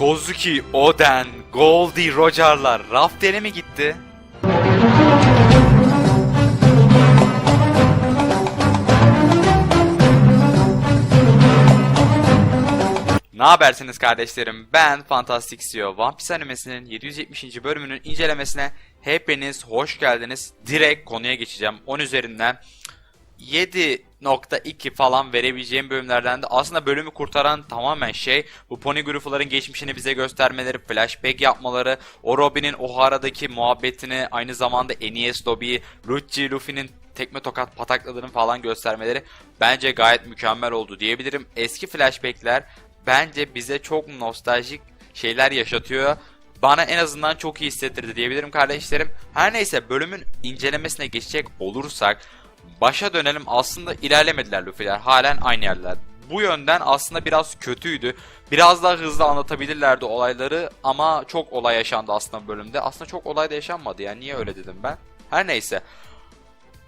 Kozuki, Oden, Goldie, Roger'lar Rafter'e mi gitti? Ne habersiniz kardeşlerim? Ben Fantastic CEO. One Piece animesinin 770. bölümünün incelemesine hepiniz hoş geldiniz. Direkt konuya geçeceğim. 10 üzerinden 7.2 falan verebileceğim bölümlerden de aslında bölümü kurtaran tamamen şey bu Poneglyph'ların geçmişini bize göstermeleri, flashback yapmaları, o Robin'in Ohara'daki muhabbetini, aynı zamanda NES Lobby'yi, Lucci Luffy'nin tekme tokat patakladığını falan göstermeleri bence gayet mükemmel oldu diyebilirim. Eski flashbackler bence bize çok nostaljik şeyler yaşatıyor. Bana en azından çok iyi hissettirdi diyebilirim kardeşlerim. Her neyse bölümün incelemesine geçecek olursak başa dönelim aslında ilerlemediler Luffy'ler. Halen aynı yerler. Bu yönden aslında biraz kötüydü. Biraz daha hızlı anlatabilirlerdi olayları ama çok olay yaşandı aslında bölümde. Aslında çok olay da yaşanmadı ya. Niye öyle dedim ben? Her neyse.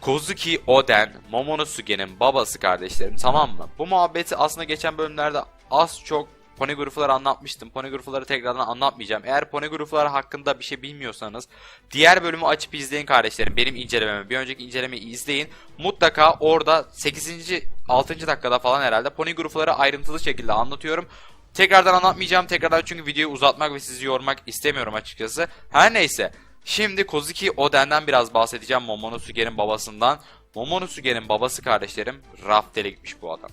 Kozuki Oden, Momonosuke'nin babası kardeşlerim tamam mı? Bu muhabbeti aslında geçen bölümlerde az çok Poneglyph'ları anlatmıştım. Poneglyph'ları tekrardan anlatmayacağım. Eğer Poneglyph'lar hakkında bir şey bilmiyorsanız diğer bölümü açıp izleyin kardeşlerim. Benim incelememi, bir önceki incelemeyi izleyin. Mutlaka orada 8. 6. dakikada falan herhalde Poneglyph'ları ayrıntılı şekilde anlatıyorum. Tekrardan anlatmayacağım. Tekrardan çünkü videoyu uzatmak ve sizi yormak istemiyorum açıkçası. Her neyse. Şimdi Kozuki Oden'den biraz bahsedeceğim Momonosuke'nin babasından. Momonosuke'nin babası kardeşlerim Rafter'e gitmiş bu adam.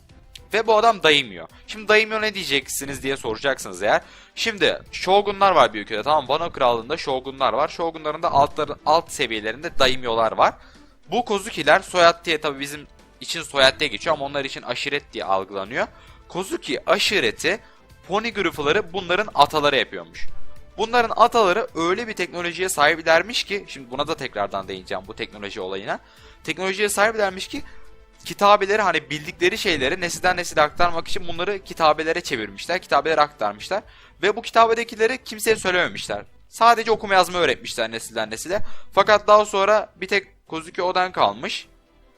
Ve bu adam dayımıyor. Şimdi dayımıyor ne diyeceksiniz diye soracaksınız eğer. Şimdi shogunlar var bir ülkede tamam Wano krallığında shogunlar var. Shogunların da altları, alt seviyelerinde daimyolar var. Bu Kozuki'ler soyad diye tabi bizim için soyad diye geçiyor ama onlar için aşiret diye algılanıyor. Kozuki aşireti Poneglyph'ları bunların ataları yapıyormuş. Bunların ataları öyle bir teknolojiye sahiplermiş ki, şimdi buna da tekrardan değineceğim bu teknoloji olayına. Teknolojiye sahiplermiş ki kitabeleri hani bildikleri şeyleri nesilden nesile aktarmak için bunları kitabelere çevirmişler, kitabelere aktarmışlar. Ve bu kitabedekileri kimseye söylememişler. Sadece okuma yazma öğretmişler nesilden nesile. Fakat daha sonra bir tek Kozuki Oden kalmış.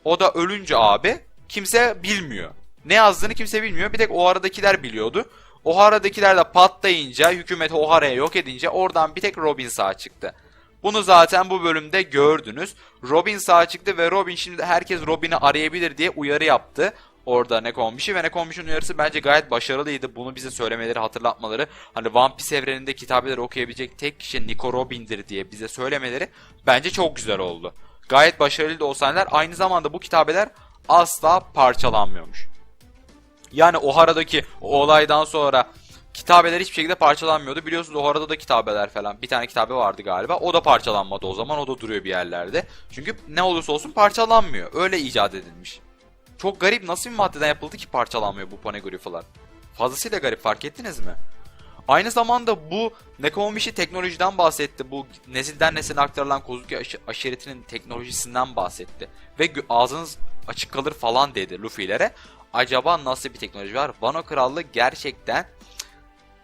O da ölünce abi kimse bilmiyor. Ne yazdığını kimse bilmiyor. Bir tek o aradakiler biliyordu. Ohara'dakiler de patlayınca, hükümeti Ohara'ya yok edince oradan bir tek Robin sağ çıktı. Bunu zaten bu bölümde gördünüz. Robin sağ çıktı ve Robin şimdi herkes Robin'i arayabilir diye uyarı yaptı. Orada Nekombiş'i ve Nekombiş'in uyarısı bence gayet başarılıydı. Bunu bize söylemeleri, hatırlatmaları. Hani One Piece evreninde kitabeleri okuyabilecek tek kişi Nico Robin'dir diye bize söylemeleri bence çok güzel oldu. Gayet başarılı da o sahneler. Aynı zamanda bu kitabeler asla parçalanmıyormuş. Yani Ohara'daki o olaydan sonra kitabeler hiçbir şekilde parçalanmıyordu. Biliyorsunuz Ohara'da da kitabeler falan. Bir tane kitabe vardı galiba. O da parçalanmadı o zaman. O da duruyor bir yerlerde. Çünkü ne olursa olsun parçalanmıyor. Öyle icat edilmiş. Çok garip nasıl bir maddeden yapıldı ki parçalanmıyor bu poneglyph'lar. Fazlasıyla garip fark ettiniz mi? Aynı zamanda bu Nekomamushi teknolojiden bahsetti. Bu nesilden nesile aktarılan Kozuki aş- aşiretinin teknolojisinden bahsetti. Ve ağzınız açık kalır falan dedi Luffy'lere. Acaba nasıl bir teknoloji var? Wano Krallığı gerçekten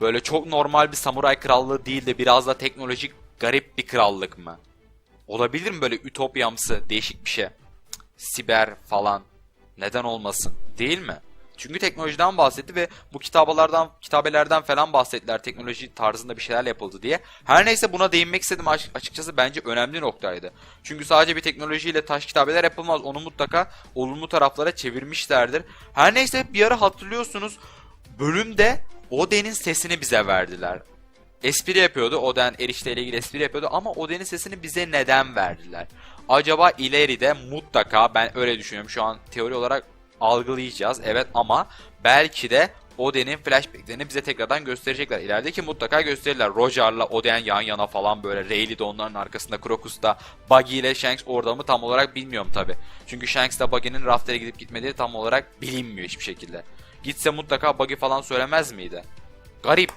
böyle çok normal bir samuray krallığı değil de biraz da teknolojik garip bir krallık mı? Olabilir mi böyle ütopyamsı değişik bir şey? Siber falan. Neden olmasın? Değil mi? Çünkü teknolojiden bahsetti ve bu kitabalardan, kitabelerden falan bahsettiler. Teknoloji tarzında bir şeyler yapıldı diye. Her neyse buna değinmek istedim Aç- açıkçası bence önemli noktaydı. Çünkü sadece bir teknolojiyle taş kitabeler yapılmaz. Onu mutlaka olumlu taraflara çevirmişlerdir. Her neyse bir ara hatırlıyorsunuz bölümde Oden'in sesini bize verdiler. Espri yapıyordu. Oden erişte ilgili espri yapıyordu ama Oden'in sesini bize neden verdiler? Acaba ileride mutlaka ben öyle düşünüyorum şu an teori olarak algılayacağız evet ama belki de Oden'in flashbacklerini bize tekrardan gösterecekler. İlerideki mutlaka gösterirler. Roger'la Oden yan yana falan böyle. Rayleigh de onların arkasında. Crocus da Buggy ile Shanks orada mı tam olarak bilmiyorum tabi. Çünkü Shanks ile Buggy'nin Rafter'e gidip gitmediği tam olarak bilinmiyor hiçbir şekilde. Gitse mutlaka Buggy falan söylemez miydi? Garip.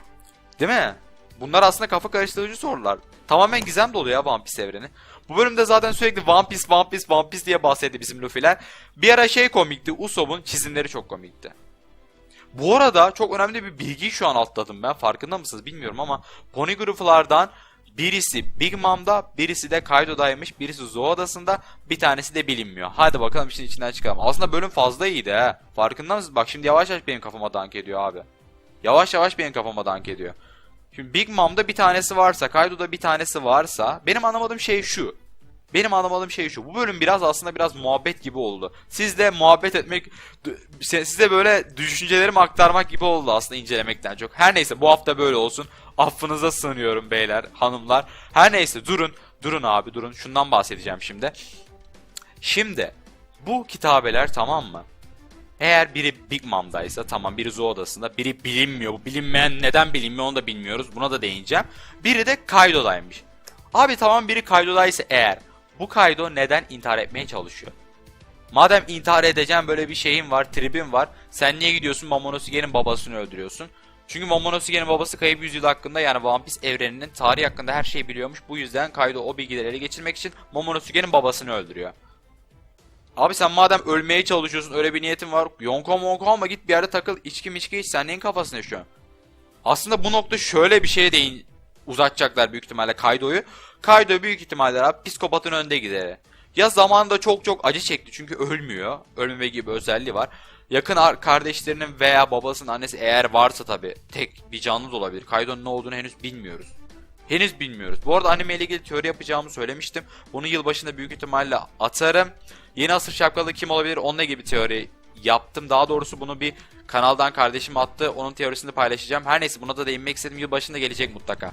Değil mi? Bunlar aslında kafa karıştırıcı sorular. Tamamen gizem dolu ya One Piece evreni. Bu bölümde zaten sürekli One Piece, One Piece, One Piece diye bahsetti bizim Luffy'ler. Bir ara şey komikti, Usopp'un çizimleri çok komikti. Bu arada çok önemli bir bilgiyi şu an atladım ben. Farkında mısınız bilmiyorum ama Poneglyph'lardan birisi Big Mom'da, birisi de Kaido'daymış, birisi Zou Adası'nda, bir tanesi de bilinmiyor. Hadi bakalım işin içinden çıkalım. Aslında bölüm fazla iyiydi ha. Farkında mısınız? Bak şimdi yavaş yavaş benim kafama dank ediyor abi. Yavaş yavaş benim kafama dank ediyor. Şimdi Big Mom'da bir tanesi varsa, Kaido'da bir tanesi varsa benim anlamadığım şey şu. Benim anlamadığım şey şu. Bu bölüm biraz aslında biraz muhabbet gibi oldu. Siz de muhabbet etmek, size böyle düşüncelerimi aktarmak gibi oldu aslında incelemekten çok. Her neyse bu hafta böyle olsun. Affınıza sığınıyorum beyler, hanımlar. Her neyse durun, durun abi durun. Şundan bahsedeceğim şimdi. Şimdi bu kitabeler tamam mı? Eğer biri Big Mom'daysa tamam biri Zoo odasında biri bilinmiyor. Bu bilinmeyen neden bilinmiyor onu da bilmiyoruz. Buna da değineceğim. Biri de Kaido'daymış. Abi tamam biri Kaido'daysa eğer bu Kaido neden intihar etmeye çalışıyor? Madem intihar edeceğim böyle bir şeyin var, tribin var. Sen niye gidiyorsun Momonosuke'nin babasını öldürüyorsun? Çünkü Momonosuke'nin babası kayıp yüzyıl hakkında yani One Piece evreninin tarihi hakkında her şeyi biliyormuş. Bu yüzden Kaido o bilgileri ele geçirmek için Momonosuke'nin babasını öldürüyor. Abi sen madem ölmeye çalışıyorsun öyle bir niyetin var. Yonko monko ama git bir yerde takıl içki miçki iç sen neyin kafasında şu an? Aslında bu nokta şöyle bir şeye değin uzatacaklar büyük ihtimalle Kaido'yu. Kaido büyük ihtimalle abi psikopatın önde gideri. Ya zamanında çok çok acı çekti çünkü ölmüyor. Ölmeme gibi özelliği var. Yakın kardeşlerinin veya babasının annesi eğer varsa tabi tek bir canlı da olabilir. Kaido'nun ne olduğunu henüz bilmiyoruz. Henüz bilmiyoruz. Bu arada anime ile ilgili teori yapacağımı söylemiştim. Bunu yılbaşında büyük ihtimalle atarım. Yeni asır şapkalı kim olabilir? Onunla bir teori yaptım. Daha doğrusu bunu bir kanaldan kardeşim attı. Onun teorisini paylaşacağım. Her neyse buna da değinmek istedim. Yılbaşında gelecek mutlaka.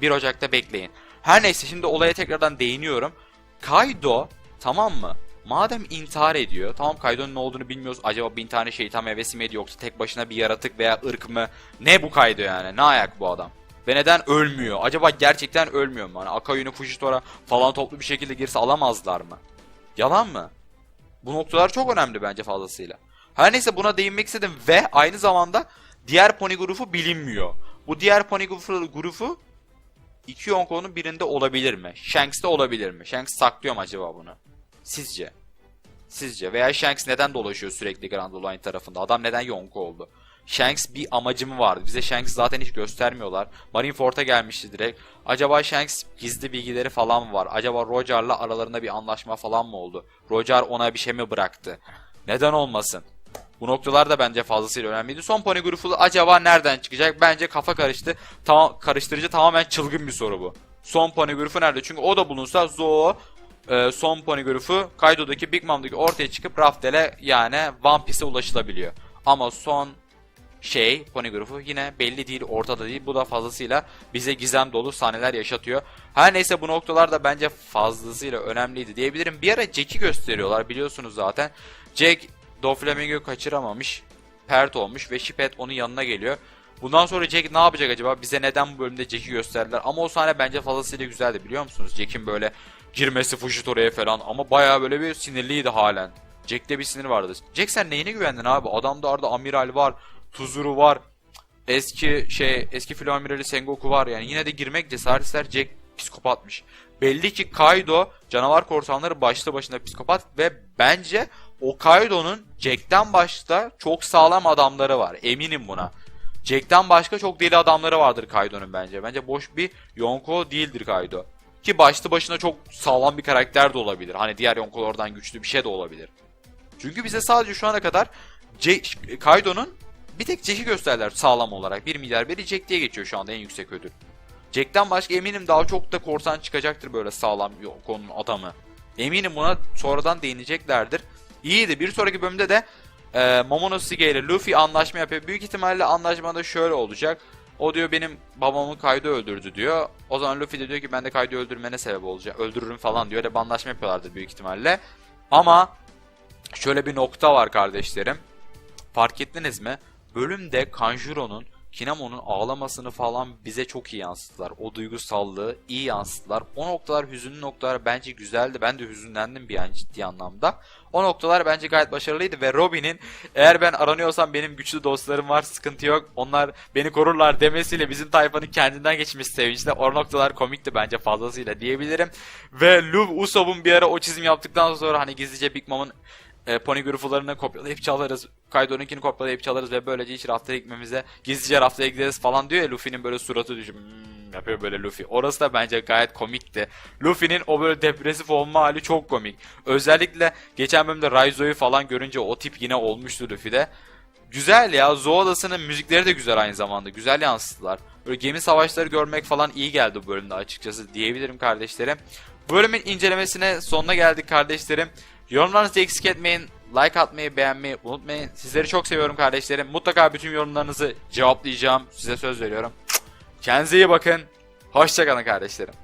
1 Ocak'ta bekleyin. Her neyse şimdi olaya tekrardan değiniyorum. Kaido tamam mı? Madem intihar ediyor, tamam Kaido'nun ne olduğunu bilmiyoruz. Acaba bin tane şeytan meyvesi mi yoksa tek başına bir yaratık veya ırk mı? Ne bu Kaido yani? Ne ayak bu adam? Ve neden ölmüyor? Acaba gerçekten ölmüyor mu? Hani Akayu'nu Fujitora falan toplu bir şekilde girse alamazlar mı? Yalan mı? Bu noktalar çok önemli bence fazlasıyla. Her neyse buna değinmek istedim ve aynı zamanda diğer pony grubu bilinmiyor. Bu diğer pony grubu iki Yonko'nun birinde olabilir mi? Shanks'te olabilir mi? Shanks saklıyor mu acaba bunu? Sizce? Sizce? Veya Shanks neden dolaşıyor sürekli Grand Line tarafında? Adam neden Yonko oldu? Shanks bir amacı mı vardı? Bize Shanks zaten hiç göstermiyorlar. Marineford'a gelmişti direkt. Acaba Shanks gizli bilgileri falan mı var? Acaba Roger'la aralarında bir anlaşma falan mı oldu? Roger ona bir şey mi bıraktı? Neden olmasın? Bu noktalar da bence fazlasıyla önemliydi. Son pony grubu acaba nereden çıkacak? Bence kafa karıştı. Tamam, karıştırıcı tamamen çılgın bir soru bu. Son pony grubu nerede? Çünkü o da bulunsa Zoo e, son pony grubu Kaido'daki Big Mom'daki ortaya çıkıp Raftel'e yani One Piece'e ulaşılabiliyor. Ama son şey pony grubu yine belli değil ortada değil. Bu da fazlasıyla bize gizem dolu sahneler yaşatıyor. Her neyse bu noktalar da bence fazlasıyla önemliydi diyebilirim. Bir ara Jack'i gösteriyorlar biliyorsunuz zaten. Jack Doflamingo kaçıramamış. Pert olmuş ve Shipet onun yanına geliyor. Bundan sonra Jack ne yapacak acaba? Bize neden bu bölümde Jack'i gösterdiler? Ama o sahne bence fazlasıyla güzeldi biliyor musunuz? Jack'in böyle girmesi Fujitora'ya falan ama baya böyle bir sinirliydi halen. Jack'te bir sinir vardı. Jack sen neyine güvendin abi? Adamda arada amiral var. Tuzuru var. Eski şey eski filo amirali Sengoku var yani yine de girmek cesaret ister Jack psikopatmış. Belli ki Kaido canavar korsanları başlı başına psikopat ve bence o Kaido'nun Jack'ten başta çok sağlam adamları var. Eminim buna. Jack'ten başka çok deli adamları vardır Kaido'nun bence. Bence boş bir Yonko değildir Kaido. Ki başlı başına çok sağlam bir karakter de olabilir. Hani diğer Yonko'lardan güçlü bir şey de olabilir. Çünkü bize sadece şu ana kadar Kaido'nun bir tek Jack'i gösterdiler sağlam olarak. 1 milyar beri Jack diye geçiyor şu anda en yüksek ödül. Jack'ten başka eminim daha çok da korsan çıkacaktır böyle sağlam konunun adamı. Eminim buna sonradan değineceklerdir. İyiydi. Bir sonraki bölümde de e, Momonosuke ile Luffy anlaşma yapıyor. Büyük ihtimalle anlaşmada şöyle olacak. O diyor benim babamı Kaido öldürdü diyor. O zaman Luffy de diyor ki ben de Kaido öldürmene sebep olacağım. Öldürürüm falan diyor. Öyle anlaşma yapıyorlardır büyük ihtimalle. Ama şöyle bir nokta var kardeşlerim. Fark ettiniz mi? Bölümde Kanjuro'nun Kinamo'nun ağlamasını falan bize çok iyi yansıttılar. O duygusallığı iyi yansıttılar. O noktalar hüzünlü noktalar bence güzeldi. Ben de hüzünlendim bir an ciddi anlamda. O noktalar bence gayet başarılıydı ve Robin'in eğer ben aranıyorsam benim güçlü dostlarım var sıkıntı yok. Onlar beni korurlar demesiyle bizim tayfanın kendinden geçmesi sevinçli. O noktalar komikti bence fazlasıyla diyebilirim. Ve Luv Usopp'un bir ara o çizim yaptıktan sonra hani gizlice Big Mom'un e, pony grufularını kopyalayıp çalarız. Kaido'nunkini kopyalayıp çalarız ve böylece hiç raftaya gitmemize gizlice raftaya gideriz falan diyor ya Luffy'nin böyle suratı düşüp hmm, yapıyor böyle Luffy. Orası da bence gayet komikti. Luffy'nin o böyle depresif olma hali çok komik. Özellikle geçen bölümde Raizo'yu falan görünce o tip yine olmuştu Luffy'de. Güzel ya. Zoo Adası'nın müzikleri de güzel aynı zamanda. Güzel yansıttılar. Böyle gemi savaşları görmek falan iyi geldi bu bölümde açıkçası diyebilirim kardeşlerim. Bölümün incelemesine sonuna geldik kardeşlerim. Yorumlarınızı eksik etmeyin. Like atmayı, beğenmeyi unutmayın. Sizleri çok seviyorum kardeşlerim. Mutlaka bütün yorumlarınızı cevaplayacağım. Size söz veriyorum. Kendinize iyi bakın. Hoşçakalın kardeşlerim.